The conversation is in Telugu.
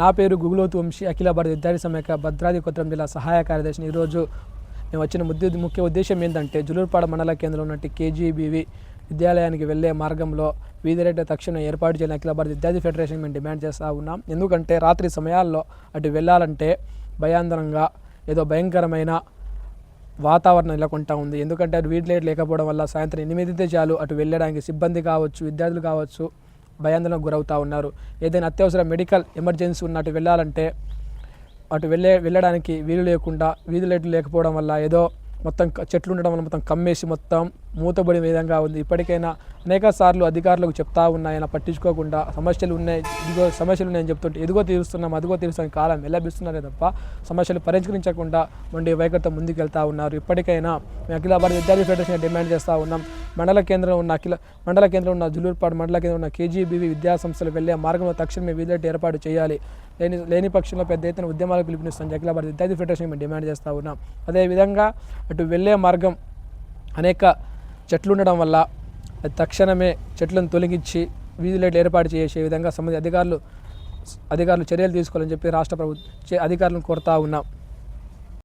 నా పేరు గుగులోతు వంశీ అఖిల భారత విద్యార్థి సమైక్య భద్రాద్రి కొత్తగూడెం జిల్లా సహాయ కార్యదర్శిని. ఈరోజు మేము వచ్చిన ముద్ద ముఖ్య ఉద్దేశం ఏంటంటే జులూర్పాడ మండల కేంద్రంలో ఉన్నట్టు కేజీబీవి విద్యాలయానికి వెళ్ళే మార్గంలో వీధి రేట్ల తక్షణం ఏర్పాటు చేయాలని అఖిల భారత విద్యార్థి ఫెడరేషన్ మేము డిమాండ్ చేస్తూ ఉన్నాం. ఎందుకంటే రాత్రి సమయాల్లో అటు వెళ్ళాలంటే భయాందరంగా ఏదో భయంకరమైన వాతావరణం నెలకొంటా ఉంది. ఎందుకంటే అటు వీటి లైట్ లేకపోవడం వల్ల సాయంత్రం ఎనిమిదితే చాలు అటు వెళ్ళడానికి సిబ్బంది కావచ్చు విద్యార్థులు కావచ్చు భయాందోళనకు గురవుతూ ఉన్నారు. ఏదైనా అత్యవసర మెడికల్ ఎమర్జెన్సీ ఉన్నట్టు వెళ్ళాలంటే అటు వెళ్ళే వెళ్ళడానికి వీలు లేకుండా వీధి లైట్లు లేకపోవడం వల్ల ఏదో మొత్తం చెట్లు ఉండడం వల్ల మొత్తం కమ్మేసి మొత్తం మూతబడి విధంగా ఉంది. ఇప్పటికైనా అనేక సార్లు అధికారులకు చెప్తా ఉన్నాయన పట్టించుకోకుండా సమస్యలు ఉన్నాయి ఇదిగో సమస్యలు ఉన్నాయని చెప్తుంటే ఎదుగో తీరుస్తున్నాం అదిగో తీరుస్తాం కాలం వెళ్ళబిస్తున్నారే తప్ప సమస్యలు పరిష్కరించకుండా ఉండే వైఖరితో ముందుకు వెళ్తా ఉన్నారు. ఇప్పటికైనా మేము అఖిల భారత విద్యార్థి ఫెడరేషన్ డిమాండ్ చేస్తూ ఉన్నాం. మండల కేంద్రం ఉన్న అఖిల మండల కేంద్రం ఉన్న జులూర్పాడు మండల కేంద్రం ఉన్న కేజీబీవీ విద్యాసంస్థలు వెళ్ళే వెళ్ళే మార్గంలో తక్షణమే వీధి ఏర్పాటు చేయాలి. లేని లేని పక్షంలో పెద్ద ఎత్తున ఉద్యమాలు పిలుపునిస్తుంది అఖిల భారత విద్యార్థి ఫెడరేషన్ మేము డిమాండ్ చేస్తూ ఉన్నాం. అదేవిధంగా అటు వెళ్ళే మార్గం అనేక చెట్లు ఉండడం వల్ల తక్షణమే చెట్లను తొలగించి వీధి లైట్లు ఏర్పాటు చేసే విధంగా సంబంధిత అధికారులు అధికారులు చర్యలు తీసుకోవాలని చెప్పి రాష్ట్ర ప్రభుత్వ అధికారులను కోరుతా ఉన్నాం.